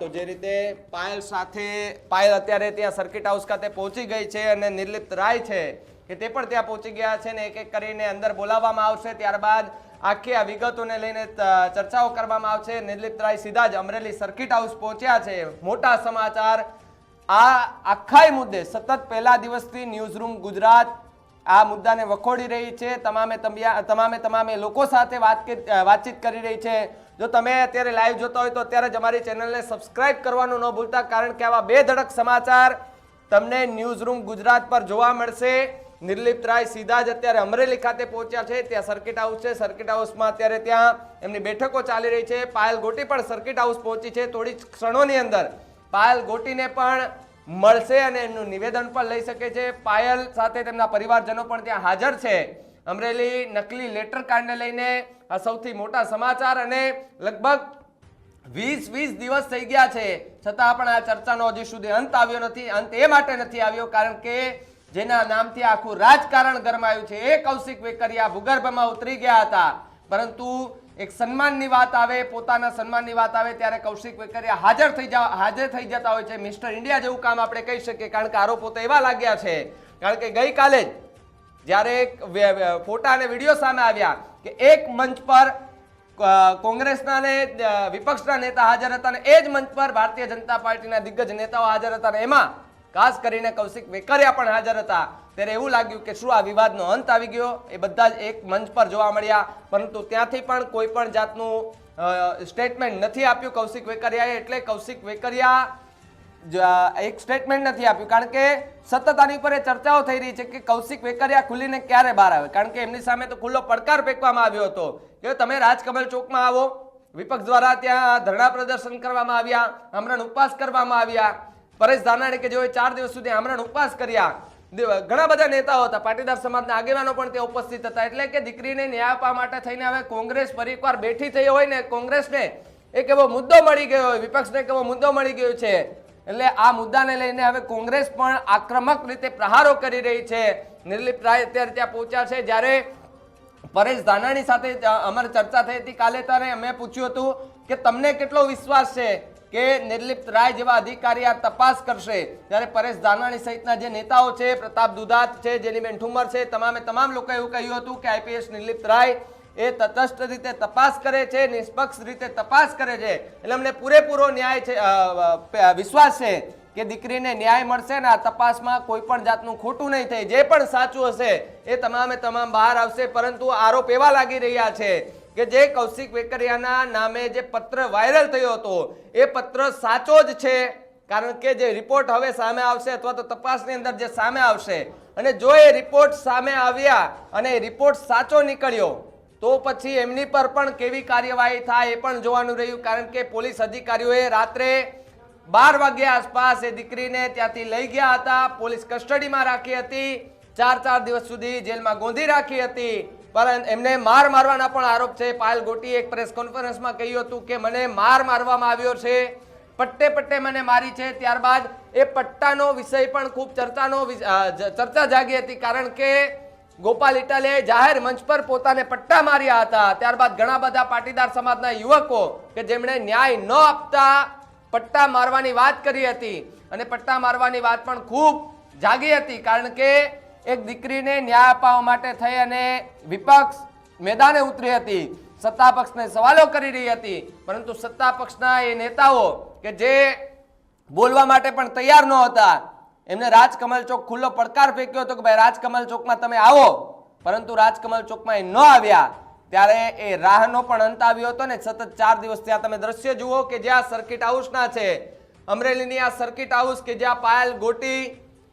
તો જે રીતે પાયલ સાથે, પાયલ અત્યારે ત્યાં સર્કિટ હાઉસ ખાતે પહોંચી ગઈ છે અને નિર્લિપ્ત રાય છે કે તે પણ ત્યાં પહોંચી ગયા છે ને એક એક કરીને અંદર બોલાવવામાં આવશે. ત્યારબાદ આખી આ વિગતોને લઈને ચર્ચાઓ કરવામાં આવશે. નિર્લિપ્ત રાય સીધા જ અમરેલી સર્કિટ હાઉસ પહોંચ્યા છે. મોટા સમાચાર. આ આખાય મુદ્દે સતત પહેલા દિવસથી ન્યૂઝરૂમ ગુજરાત આ મુદ્દાને વખોડી રહી છે. તમામે તમામે તમામે લોકો સાથે વાતચીત કરી રહી છે. જો તમે અત્યારે લાઈવ જોતા હોય તો અત્યારે જ અમારી ચેનલને સબસ્ક્રાઇબ કરવાનું ન ભૂલતા, કારણ કે આવા બે ધડક સમાચાર તમને ન્યૂઝરૂમ ગુજરાત પર જોવા મળશે. નિર્લિપ્ત રાય સીધા જ અત્યારે અમરેલી ખાતે પહોંચ્યા છે. ત્યાં સર્કિટ હાઉસ છે. સર્કિટ હાઉસમાં અત્યારે ત્યાં એમની બેઠકો ચાલી રહી છે. પાયલ ગોટી પણ સર્કિટ હાઉસ પહોંચી છે. થોડી ક્ષણોની અંદર પાયલ ગોટીને પણ મળશે અને એમનું નિવેદન પણ લઈ શકે છે. પાયલ સાથે તેમના પરિવારજનો પણ ત્યાં હાજર છે. અમરેલી નકલી લેટર કાર્ડને લઈને આ સૌથી મોટા સમાચાર અને લગભગ વીસ વીસ દિવસ થઈ ગયા છે. છતાં પણ આ ચર્ચાનો હજી સુધી અંત આવ્યો નથી. અંત એ માટે નથી આવ્યો કારણ કે જેના નામથી આખું રાજકારણ ગરમાયું છે. એ કૌશિક વેકરિયા ભૂગર્ભમાં ઉતરી ગયા હતા. પરંતુ એક સન્માનની વાત આવે, પોતાના સન્માનની વાત આવે ત્યારે કૌશિક વેકરિયા હાજર થઈ જા, હાજર થઈ જતા હોય છે. મિસ્ટર ઇન્ડિયા જેવું કામ આપણે કહી શકીએ, કારણ કે આરોપો તો એવા લાગ્યા છે. કારણ કે ગઈકાલે જ જ્યારે ફોટા અને વીડિયો સામે આવ્યા કે એક મંચ પર કોંગ્રેસના ને વિપક્ષના નેતા હાજર હતા અને એ જ મંચ પર ભારતીય જનતા પાર્ટીના દિગ્ગજ નેતાઓ હાજર હતા અને એમાં ખાસ કરીને કૌશિક વેકરિયા પણ હાજર હતા. ત્યારે એવું લાગ્યું કે શું આ વિવાદનો અંત આવી ગયો? એ બધા જ એક મંચ પર જોવા મળ્યા. પરંતુ ત્યાંથી પણ કોઈ પણ જાતનું સ્ટેટમેન્ટ નથી આપ્યું કૌશિક વેકરિયાએ. એટલે કૌશિક વેકરિયા એક સ્ટેટમેન્ટ નથી આપ્યું, કારણ કે સતત આની ઉપર એ ચર્ચાઓ થઈ રહી છે કે કૌશિક વેકરિયા ખુલીને ક્યારે બહાર આવે. કારણ કે એમની સામે તો ખુલ્લો પડકાર ફેંકવામાં આવ્યો હતો. કે તમે રાજકમલ ચોકમાં આવો, વિપક્ષ દ્વારા ત્યાં ધરણા પ્રદર્શન કરવામાં આવ્યા, આમરણ ઉપવાસ કરવામાં આવ્યા. પરેશ ધાનાણી કે જેઓએ ચાર દિવસ સુધી આમરણ ઉપવાસ કર્યા. ઘણા બધા નેતાઓ હતા, પાટીદાર સમાજના આગેવાનો પણ ત્યાં ઉપસ્થિત હતા. એટલે કે દીકરીને ન્યાય આપવા માટે થઈને હવે કોંગ્રેસ ફરી બેઠી થઈ હોય ને કોંગ્રેસને એક એવો મુદ્દો મળી ગયો હોય, વિપક્ષને એક એવો મુદ્દો મળી ગયો છે. એટલે આ મુદ્દાને લઈને હવે કોંગ્રેસ પણ આક્રમક રીતે પ્રહારો કરી રહી છે. નિર્લિપ્ત રાય અત્યારે ત્યાં પહોંચ્યા છે. જ્યારે પરેશ ધાનાણી સાથે અમારે ચર્ચા થઈ હતી કાલે ત્યારે અમે પૂછ્યું હતું કે તમને કેટલો વિશ્વાસ છે કે નિર્લિપ્ત રાય જેવા અધિકારી આ તપાસ કરશે? ત્યારે પરેશ ધાનાણી સહિતના જે નેતાઓ છે, પ્રતાપ દુધાત છે જેનીબેન ઠુમર છે, તમામે તમામ લોકો એવું કહ્યું હતું કે આઈપીએસ નિર્લિપ્ત રાય એ તટસ્થ રીતે તપાસ કરે છે, નિષ્પક્ષ રીતે તપાસ કરે છે. એટલે અમને પૂરેપૂરો ન્યાય છે વિશ્વાસ છે કે દીકરીને ન્યાય મળશે ને આ તપાસમાં કોઈ પણ જાતનું ખોટું નહીં થાય. જે પણ સાચું હશે એ તમામે તમામ બહાર આવશે. પરંતુ આરોપ એવા લાગી રહ્યા છે કે જે કૌશિક વેકરિયાના નામે જે પત્ર વાયરલ થયો હતો, એ પત્ર સાચો જ છે. કારણ કે જે રિપોર્ટ હવે સામે આવશે અથવા તો તપાસની અંદર જે સામે આવશે અને જો એ રિપોર્ટ સામે આવ્યા અને રિપોર્ટ સાચો નીકળ્યો તો પછી એમની પર પણ કેવી કાર્યવાહી થાય એ પણ જોવાનું રહ્યું, કારણ કે પોલીસ અધિકારીઓએ રાત્રે બાર વાગ્યા આસપાસ એ દીકરીને ત્યાંથી લઈ ગયા હતા, પોલીસ કસ્ટડીમાં રાખી હતી, ચાર ચાર દિવસ સુધી જેલમાં ગોંધી રાખી હતી પરંતુ એમને માર મારવાના પણ આરોપ છે. પાયલ ગોટી એક પ્રેસ કોન્ફરન્સમાં કહ્યું હતું કે મને માર મારવામાં આવ્યો છે, પટ્ટે પટ્ટે મને મારી છે, ત્યારબાદ એ પટ્ટાનો વિષય પણ ખૂબ ચર્ચાનો ચર્ચા જાગી હતી, કારણ કે ગોપાલ ઇટાલે જાહેર મંચ પર પોતાને પટ્ટા માર્યા હતા. ત્યારબાદ ઘણા બધા પાટીદાર સમાજના યુવકો કે જેમણે ન્યાય ન આપતા પટ્ટા મારવાની વાત કરી હતી. અને પટ્ટા મારવાની વાત પણ ખૂબ જાગી હતી કારણ કે એક દીકરીને ન્યાય અપાવવા માટે થઈ અને વિપક્ષ મેદાને ઉતરી હતી. સત્તા પક્ષને સવાલો કરી રહી હતી. પરંતુ સત્તા પક્ષના એ નેતાઓ કે જે બોલવા માટે પણ તૈયાર ન હતા એમને રાજકમલ ચોક ખુલ્લો પડકાર ફેંક્યો હતો કે ભાઈ રાજકમલ ચોકમાં તમે આવો. પરંતુ રાજકમલ ચોકમાં એ ન આવ્યા. ત્યારે એ રાહનો પણ અંત આવ્યો હતો ને સતત ચાર દિવસ ત્યાં તમે દ્રશ્ય જુઓ કે જે આ સર્કિટ હાઉસના છે. અમરેલીની આ સર્કિટ હાઉસ કે જ્યાં પાયલ ગોટી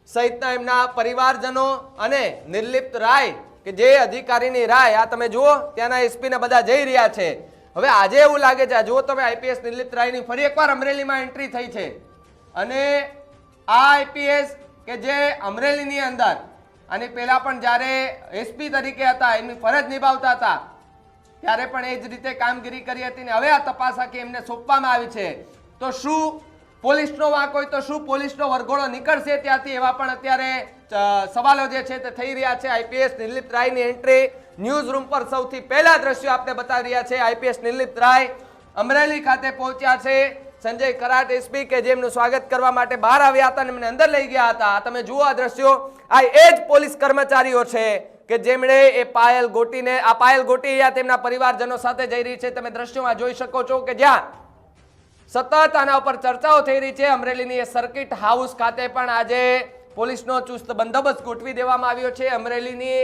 સહિતના એમના પરિવારજનો અને નિર્લિપ્ત રાય કે જે અધિકારીની રાય, આ તમે જુઓ, ત્યાંના એસપીને બધા જઈ રહ્યા છે. હવે આજે એવું લાગે છે જુઓ તમે આઈપીએસ નિર્લિપ્ત રાયની ફરી એકવાર અમરેલીમાં એન્ટ્રી થઈ છે. અને આ આઈપીએસ કે જે અમરેલીની અંદર અને પહેલાં પણ જ્યારે એસપી તરીકે હતા, એમની ફરજ નિભાવતા હતા, ત્યારે પણ એ જ રીતે કામગીરી કરી હતી ને હવે આ તપાસ આખી એમને સોંપવામાં આવી છે. તો શું પોલીસનો વાંક હોય તો શું પોલીસનો વરઘોડો નીકળશે ત્યાંથી એવા પણ અત્યારે સવાલો જે છે તે થઈ રહ્યા છે. આઈપીએસ નિર્લિપ્ત રાયની એન્ટ્રી ન્યૂઝ રૂમ પર સૌથી પહેલા દ્રશ્યો આપણે બતાવી રહ્યા છે. આઈપીએસ નિર્લિપ્ત રાય અમરેલી ખાતે પહોંચ્યા છે. સંજય કરાટ એસપી કે જેમનું સ્વાગત કરવા માટે બહાર આવ્યા હતા અને એમને અંદર લઈ ગયા હતા. તમે જુઓ આ દ્રશ્યો. આ એ જ પોલીસ કર્મચારીઓ છે કે જેમણે એ પાયલ ગોટીને, આ પાયલ ગોટી તેમના પરિવારજનો સાથે જઈ રહી છે. તમે દ્રશ્યોમાં જોઈ શકો છો કે જ્યાં સતત આના ઉપર ચર્ચાઓ થઈ રહી છે. અમરેલીની એ સર્કિટ હાઉસ ખાતે પણ આજે પોલીસનો ચુસ્ત બંદોબસ્ત ગોઠવી દેવામાં આવ્યો છે. અમરેલીની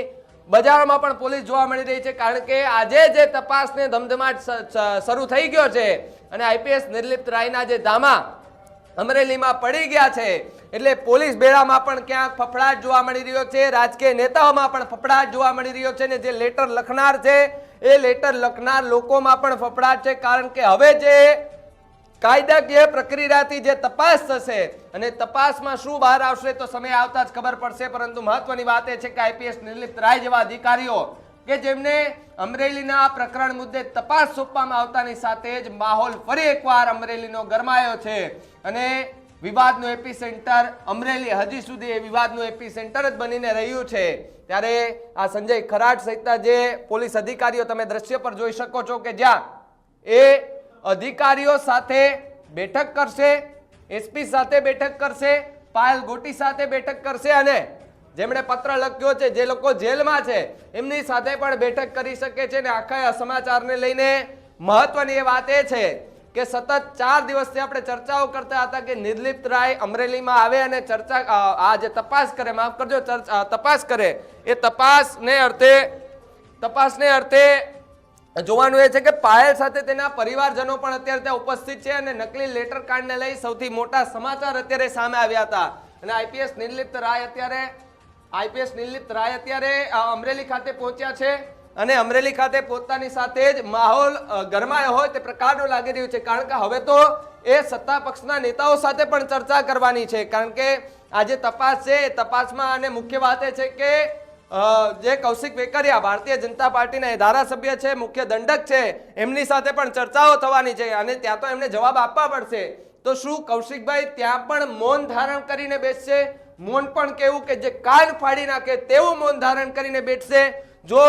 બજારમાં પણ પોલીસ જોવા મળી રહી છે કારણ કે આજે જે તપાસને ધમધમાટ શરૂ થઈ ગયો છે અને આઈપીએસ નિર્લિપ્ત રાયના જે ધામા અમરેલીમાં પડી ગયા છે એટલે પોલીસ બેડામાં પણ ક્યાંક ફફડાટ જોવા મળી રહ્યો છે. રાજકીય નેતાઓમાં પણ ફફડાટ જોવા મળી રહ્યો છે ને જે લેટર લખનાર છે, એ લેટર લખનાર લોકોમાં પણ ફફડાટ છે કારણ કે હવે જે કાયદાકીય પ્રક્રિયાથી જે તપાસ થશે અને તપાસમાં શું બહાર આવશે તો સમય આવતા જ ખબર પડશે, પરંતુ મહત્વની વાત એ છે કે આઈપીએસ નિર્લિપ્ત રાય જેવા અધિકારીઓ કે જેમને અમરેલીના પ્રકરણ મુદ્દે તપાસ સોંપવામાં આવતાની સાથે જ માહોલ ફરી એકવાર અમરેલીનો ગરમાયો છે. અને વિવાદનું એપી સેન્ટર અમરેલી હજી સુધી એ વિવાદનું એપી સેન્ટર જ બનીને રહ્યું છે. ત્યારે આ સંજય ખરાટ સહિતના જે પોલીસ અધિકારીઓ તમે દ્રશ્ય પર જોઈ શકો છો કે જ્યાં એ અધિકારીઓ સાથે બેઠક કરશે એસપી સાથે બેઠક કરશે, પાયલ ગોટી સાથે બેઠક કરશે અને જેમણે પત્ર લખ્યો છે, જે લોકો જેલમાં છે, એમની સાથે પણ બેઠક કરી શકે છે અને આખા સમાચારને લઈને મહત્વની એ વાત એ છે કે સતત ચાર દિવસથી આપણે ચર્ચાઓ કરતા હતા કે નિર્લિપ્ત રાય અમરેલીમાં આવે અને ચર્ચા આ જે તપાસ કરે, માફ કરજો તપાસ કરે, એ તપાસને અર્થે તપાસને અર્થે જોવાનું એ છે કે પાયલ સાથે તેના પરિવારજનો પણ અત્યારે ત્યાં ઉપસ્થિત છે અને નકલી લેટર કાર્ડને લઈ સૌથી મોટા સમાચાર અત્યારે સામે આવ્યા હતા. અને આઈપીએસ નિર્લિપ્ત રાય અત્યારે, આઈપીએસ નિર્લિપ્ત રાય અત્યારે અમરેલી ખાતે પહોંચ્યા છે અને અમરેલી ખાતે પોતાની સાથે જ માહોલ ગરમાયો હોય તે પ્રકારનો લાગી રહ્યું છે. કારણ કે હવે તો એ સત્તા પક્ષના નેતાઓ સાથે પણ ચર્ચા કરવાની છે. કારણ કે આ જે તપાસ છે, એ તપાસમાં અને મુખ્ય વાત એ છે કે જે કૌશિક વેકરિયા ભારતીય જનતા પાર્ટીના ધારાસભ્ય છે, મુખ્ય દંડક છે, એમની સાથે પણ ચર્ચાઓ થવાની છે અને ત્યાં તો એમને જવાબ આપવા પડશે. તો શું કૌશિકભાઈ ત્યાં પણ મૌન ધારણ કરીને બેસશે? મૌન પણ કેવું કે જે કાન ફાડી નાખે તેવું મૌન ધારણ કરીને બેસશે જો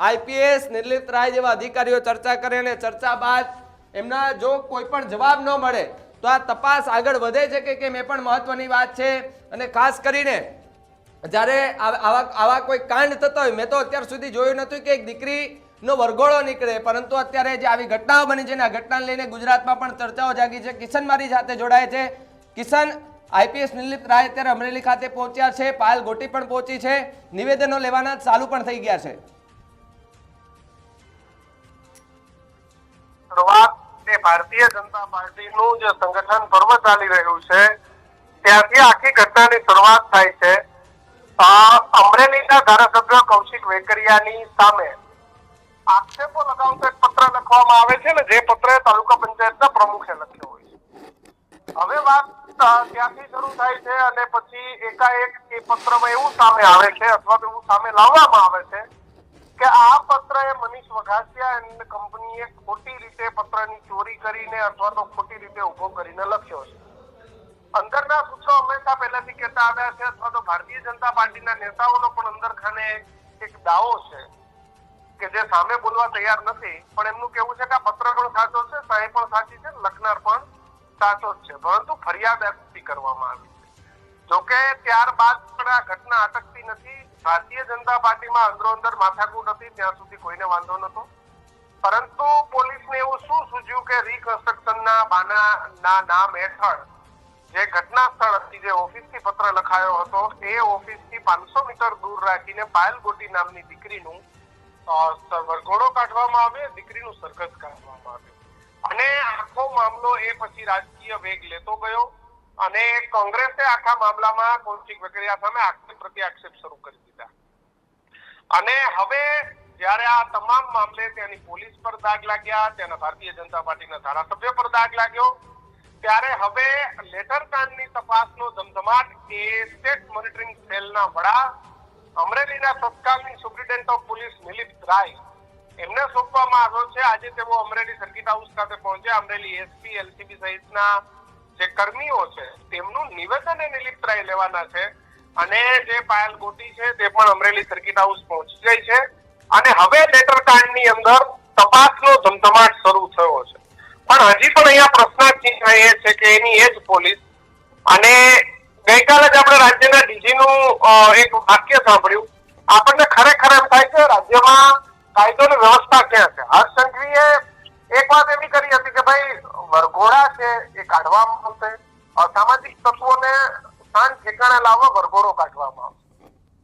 આઈપીએસ, નિર્લિપ્ત રાય જેવા અધિકારીઓ ચર્ચા કરે અને ચર્ચા બાદ એમના જો કોઈ પણ જવાબ ન મળે, તો આ તપાસ આગળ વધે છે કે કેમ એ પણ મહત્વની વાત છે. અને ખાસ કરીને જ્યારે આવા આવા કોઈ કાંડ થતો હોય, મેં તો અત્યાર સુધી જોયું નતું કે એક દીકરીનો વરઘોડો નીકળે, પરંતુ અત્યારે જે આવી ઘટનાઓ બની છે ને, આ ઘટનાને લઈને ગુજરાતમાં પણ ચર્ચાઓ જાગી છે. કિશન મારી સાથે જોડાય છે. કિશન, આઈપીએસ નિર્લિપ્ત રાય અત્યારે અમરેલી ખાતે પહોંચ્યા છે. પાયલ ગોટી પણ પહોંચી છે. નિવેદનો લેવાના ચાલુ પણ થઈ ગયા છે. ભારતીય જનતા પાર્ટીનું જે સંગઠન પર્વ ચાલી રહ્યું છે ત્યાંથી આખી ઘટનાની શરૂઆત થાય છે. અમરેલીના ધારાસભ્ય કૌશિક વેકરિયાની સામે આક્ષેપો લગાવતો એક પત્ર લખવામાં આવે છે ને, જે પત્ર તાલુકા પંચાયતના પ્રમુખે લખ્યો હોય છે. હવે વાત ત્યાંથી શરૂ થાય છે અને પછી એકાએક એ પત્રમાં એવું સામે આવે છે અથવા તો એવું સામે લાવવામાં આવે છે કે આ પત્ર એ મનીષ વઘાસિયા એન્ડ કંપનીએ ખોટી રીતે પત્રની ચોરી કરીને અથવા તો સામે બોલવા તૈયાર નથી, પણ એમનું કેવું છે કે આ પત્ર પણ સાચો છે સહી પણ સાચી છે, લખનાર પણ સાચો જ છે. પરંતુ ફરિયાદ એકઠી કરવામાં આવી છે. જોકે ત્યારબાદ પણ આ ઘટના અટકતી નથી. ભારતીય જનતા પાર્ટીમાં અંદરો અંદર માથાકૂટ હતી, ત્યાં સુધી કોઈને વાંધો નતો પરંતુ પોલીસને એવું શું સૂજ્યું કે રિકન્સ્ટ્રક્શનના બાના નામ હેઠળ જે ઘટના સ્થળ હતી, જે ઓફિસથી પત્ર લખાયો હતો, એ ઓફિસથી પાંચસો મીટર દૂર રાખીને પાયલ ગોટી નામની દીકરીનું વરઘોડો કાઢવામાં આવે, દીકરીનું સરઘસ કાઢવામાં આવ્યું અને આખો મામલો એ પછી રાજકીય વેગ લેતો ગયો અને કોંગ્રેસે આખા મામલામાં કૌશિક વેકરિયા સામે આક્ષેપ પ્રતિ આક્ષેપ શરૂ કરી દીધા. અને હવે જ્યારે આ તમામ મામલે ત્યાંની પોલીસ પર દાગ લાગ્યા, ત્યાંના ભારતીય જનતા પાર્ટીના ધારાસભ્ય પર દાગ લાગ્યો, ત્યારે હવે લેટર કાંડની તપાસનો ધમધમાટ એ સ્ટેટ મોનિટરિંગ સેલના વડા અમરેલીના તત્કાલીન superintendent of police Nilip Rai એમને સોંપવામાં આવ્યો છે. આજે તેઓ અમરેલી સર્કિટ હાઉસ ખાતે પહોંચ્યા. અમરેલી એસપી એલસીબી સહિતના જે કર્મીઓ છે, તેમનું નિવેદન એ નિલિપ્ત રાય લેવાના છે અને જે પાયલ ગોટી છે, તે પણ અમરેલી સર્કિટ હાઉસ પહોંચી ગઈ છે. અને હવે લેટર કાંડની અંદર તપાસનો ધમધમાટ શરૂ થયો છે. પણ હજી પણ અહીંયા પ્રશ્નાર્થ એ છે કે એની એ જ પોલીસ અને ગઈકાલે જ આપણે રાજ્યના ડીજીનું એક વાક્ય સાંભળ્યું. આપણને ખરેખર એમ થાય કે રાજ્યમાં કાયદોની વ્યવસ્થા ક્યાં છે? હર્ષ સંઘવીએ એક વાત એવી કરી હતી કે ભાઈ, વરઘોડા છે એ કાઢવામાં આવશે. અસામાજિક તત્વોને સ્થાન ઠેકાણે લાવવા વરઘોડો કાઢવામાં આવશે.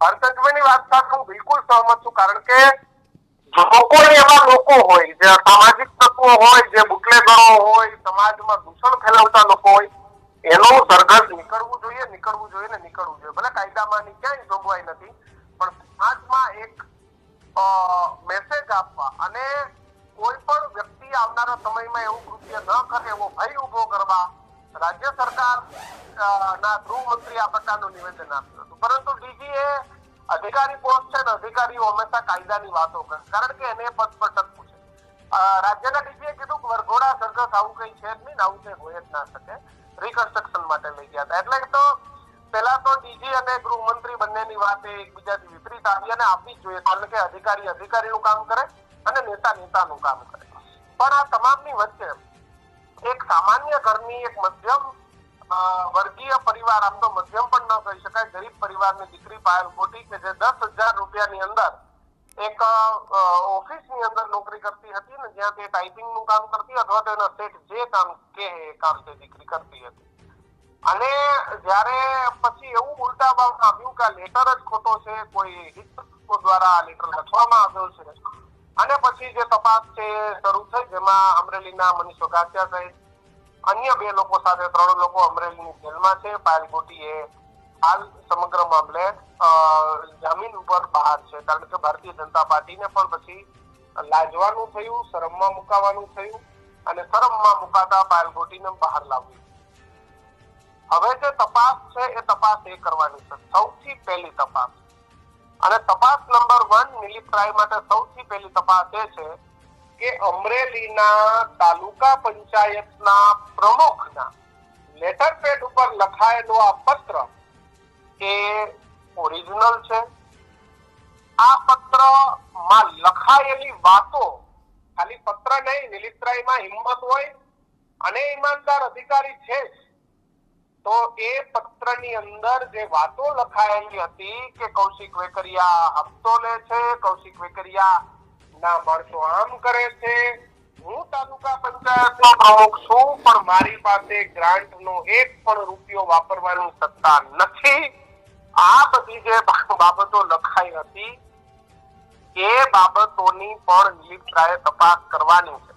હર્ષ વાત સાથે હું બિલકુલ સહમત છું, કારણ કે લોકો એવા લોકો હોય, જે સામાજિક તત્વો હોય, જે બુટલેગરો હોય, સમાજમાં દૂષણ ફેલાવતા લોકો હોય, એનું સરઘસ નીકળવું જોઈએ ને નીકળવું જોઈએ. ભલે કાયદામાં ક્યાંય જોગવાઈ નથી, પણ સમાજમાં એક મેસેજ આપવા અને કોઈ પણ વ્યક્તિ આવનારા સમયમાં એવું કૃત્ય ન કરે, એવો ભય ઊભો કરવા રાજ્ય સરકાર ના ગૃહમંત્રી આ પ્રકારનું નિવેદન આપ્યું હતું. પરંતુ ડીજી એ અધિકારી પોસ્ટ છે ને, અધિકારીઓ હંમેશા કાયદાની વાતો કરે. કારણ કે એને પદ પર ટકવું રાજ્યના ડીજીએ કીધું કે વરઘોડા સરઘસ આવું કઈ છે જ નહીં આવું કઈ હોય જ ના શકે. રિકન્સ્ટ્રક્શન માટે લઈ ગયા હતા. એટલે તો પેલા તો ડીજી અને ગૃહમંત્રી બંનેની વાત એકબીજાથી વિપરીત આવી અને આવવી જ જોઈએ. કારણ કે અધિકારી અધિકારીનું કામ કરે અને નેતા નેતાનું કામ કરે. પણ આ તમામની વચ્ચે એક સામાન્ય ઘરની એક મધ્યમ વર્ગીય પરિવાર, આમ તો મધ્યમ પણ ન કહી શકાય, ગરીબ પરિવારની દીકરી પાયલ કોટી કે જે દસ હજાર રૂપિયાની અંદર એક ઓફિસની અંદર નોકરી કરતી હતી ને જ્યાં તે ટાઈપિંગનું કામ કરતી અથવા તો એના સેટ જે કામ કે એ કામ તે દીકરી કરતી હતી. અને જ્યારે પછી એવું ઉલટાવવામાં આવ્યું કે આ લેટર જ ખોટો છે, કોઈ હિતકો દ્વારા આ લેટર લખવામાં આવ્યો છે, અને પછી જે તપાસ છે શરૂ થઈ જેમાં અમરેલીના મનીષ વઘાસિયા સહિત અન્ય બે લોકો સાથે, ત્રણ લોકો અમરેલીની જેલમાં છે પાયલ ગોટી એ હાલ સમગ્ર મામલે જામીન ઉપર બહાર છે. કારણ કે ભારતીય જનતા પાર્ટીને પણ પછી લાજવાનું થયું, શરમમાં મુકાવાનું થયું અને શરમમાં મુકાતા પાયલ ગોટીને બહાર લાવ્યું. હવે જે તપાસ છે, એ તપાસ એ કરવાની છે. સૌથી પહેલી તપાસ. અને તપાસ નંબર વન નિલીપ રાય માટે સૌથી પહેલી તપાસ એ છે કે અમરેલીના તાલુકા પંચાયતના પ્રમુખના લેટર પેડ ઉપર લખાયેલો આ પત્ર એ ઓરિજિનલ છે. આ પત્રમાં લખાયેલી વાતો ખાલી પત્ર નહીં નિલિતરાયમાં હિંમત હોય અને ઈમાનદાર અધિકારી છે તો એ પત્રની અંદર જે વાતો લખાયેલી હતી કે કૌશિક વેકરિયા હપ્તો લે છે, કૌશિક વેકરિયા ના માણસો આમ કરે છે, હું તાલુકા પંચાયતનો પ્રમુખ છું, પણ મારી પાસે ગ્રાન્ટ નો એક પણ રૂપિયો વાપરવાની સત્તા નથી. આ બધી જે બાબતો લખાઈ હતી, એ બાબતોની પણ નિલીપ તપાસ કરવાની છે.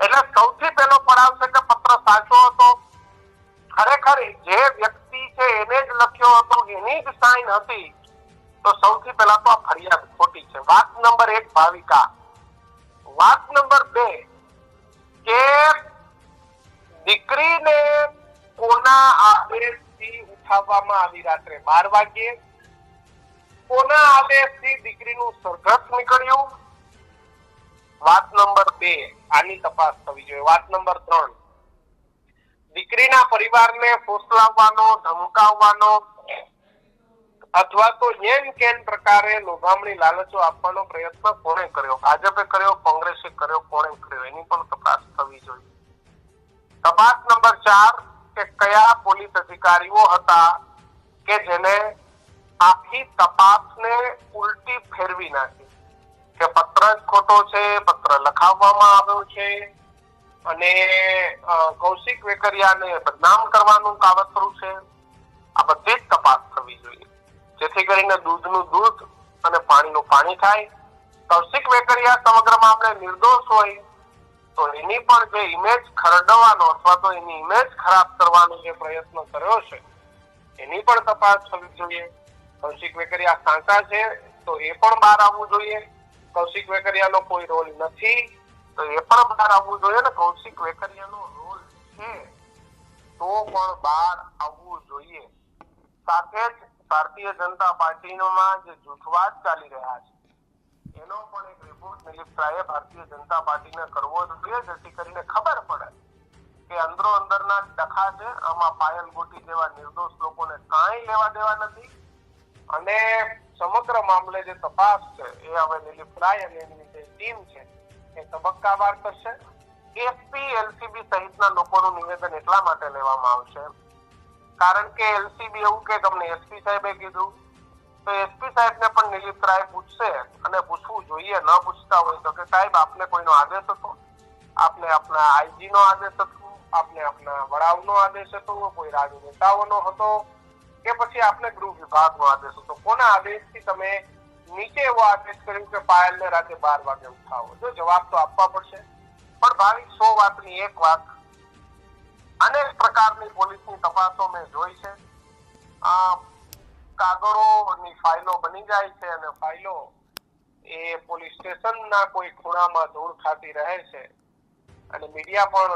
એટલે સૌથી પહેલો પડાવ છે કે પત્ર સાચો હતો. ખરેખર જે વ્યક્તિ છે એને જ લખ્યો હતો, એની જ સાઈન હતી, તો સૌથી પહેલા તો આ ફરિયાદ ખોટી છે. વાત નંબર એક, ભાવિકા. વાત નંબર બે, કે દીકરીને કોના આદેશથી ઉઠાવવામાં આવી રાત્રે બાર વાગ્યે કોના આદેશથી દીકરીનું સરઘસ નીકળ્યું? વાત નંબર બે, આની તપાસ થવી જોઈએ. વાત નંબર ત્રણ, દીકરીના પરિવારને ફોસલાવવાનો, ધમકાવવાનો અથવા તો જેમ કેમ પ્રકારે લોભામણી લાલચો આપવાનો પ્રયત્ન કોણે કર્યો? ભાજપે કર્યો, કોંગ્રેસે કર્યો, કોણે કર્યો? એની પણ તપાસ થવી જોઈએ. તપાસ નંબર ચાર કે કયા પોલીસ અધિકારીઓ હતા કે જેને આખી તપાસને ઉલટી ફેરવી નાખી? કે પત્ર જ ખોટો છે, પત્ર લખાવવામાં આવ્યો છે? અને કૌશિક વેકરિયાને બદનામ કરવાનું કાવતરું છે? આ બધી જ તપાસ થવી જોઈએ. જેથી કરીને દૂધનું દૂધ અને પાણીનું પાણી થાય. કૌશિક વેકરિયા સમગ્ર મામલે નિર્દોષ હોય તો એની પણ જે ઇમેજ ખરડવાનો અથવા તો એની ઇમેજ ખરાબ કરવાનો જે પ્રયત્ન કર્યો છે, એની પણ તપાસ થવી જોઈએ. કૌશિક વેકરિયા સાંકા છે, તો એ પણ બહાર આવવું જોઈએ. કૌશિક વેકરિયાનો કોઈ રોલ નથી, તો એ પણ બહાર આવવું જોઈએ ને કૌશિક વેકરિયાનો રોલ છે, તો પણ બહાર આવવું જોઈએ. સાથે જ ભારતીય જનતા પાર્ટીમાં જે જૂથવાદ ચાલી રહ્યા છે નિલીપ શાહે ભારતીય જનતા પાર્ટીને કરવો જોઈએ, જેથી કરીને ખબર પડે કે અંદરો અંદરના ડખા છે આમાં પાયલ ગોટી જેવા નિર્દોષ લોકોને કાંઈ લેવા દેવા નથી. અને સમગ્ર મામલે જે તપાસ છે, એ હવે નિલીપ રાય અને એની જે ટીમ છે, એ તબક્કાવાર કરશે. એસપી, એલસીબી સહિતના લોકોનું નિવેદન એટલા માટે લેવામાં આવશે, કારણ કે એલસીબી એવું કે તમને એસપી સાહેબે કીધું તો એસપી સાહેબને પણ નિલીપ રાય પૂછશે અને પૂછવું જોઈએ, ન પૂછતા હોય તો કે સાહેબ, આપને કોઈનો આદેશ હતો? આપને આપના આઈજી નો આદેશ હતો? આપને આપના વડાવનો આદેશ હતો? કોઈ રાજનેતાઓનો હતો? કે પછી આપને ગૃહ વિભાગનો આદેશ હતો? કોના આદેશથી તમે નીચે એવો આદેશ કર્યો કે પાયલને રાતે બાર વાગે ઉઠાવો? જો જવાબ તો આપવા પડશે. પણ ભાવિક, સો વાતની એક વાત. અનેક પ્રકારની પોલીસની તપાસો મેં જોઈ છે. કાગળોની ફાઇલો બની જાય છે અને ફાઇલો એ પોલીસ સ્ટેશનના કોઈ ખૂણામાં ધૂળ ખાતી રહે છે. અને મીડિયા પણ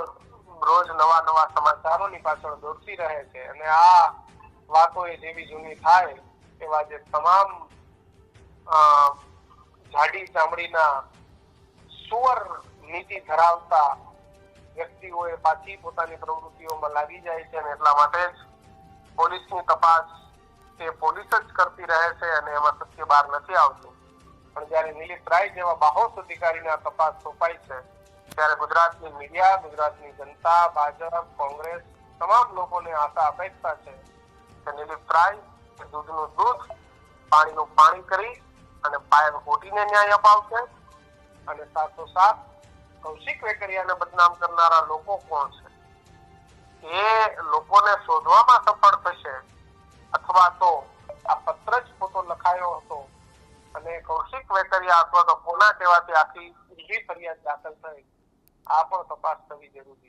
રોજ નવા નવા સમાચારોની પાછળ દોડતી રહે છે. અને આ વાતો એ જેવી જૂની થાય એવા જે તમામ જાડી ચામડીના સુવર નીતિ ધરાવતા વ્યક્તિઓએ પાછી પોતાની પ્રવૃત્તિઓમાં લાગી જાય છે અને એટલા માટે જ પોલીસની તપાસ તે પોલીસ જ કરતી રહે છે અને એમાં સત્ય બહાર નથી આવતું. પણ જ્યારે નિલીપ રાય જેવા બાહોશ અધિકારીને તપાસ સોંપાઈ છે, ત્યારે ગુજરાતની મીડિયા, ગુજરાતની જનતા, ભાજપ, કોંગ્રેસ તમામ લોકોને આશા અપેક્ષા છે કે નિલીપ રાય દૂધનું દૂધ, પાણીનું પાણી કરી અને પાયલ કોટીને ન્યાય અપાવશે. અને સાથોસાથ કૌશિક વેકરિયાને બદનામ કરનારા લોકો કોણ છે? એ લોકોને શોધવામાં સફળ થશે અથવા તો આ પત્ર જ ખોટો લખાયો હતો. અને કૌશિક વેકરિયા અથવા તો કોના કહેવાથી આખી બીજી ફરિયાદ દાખલ થઈ, આ પણ તપાસ થવી જરૂરી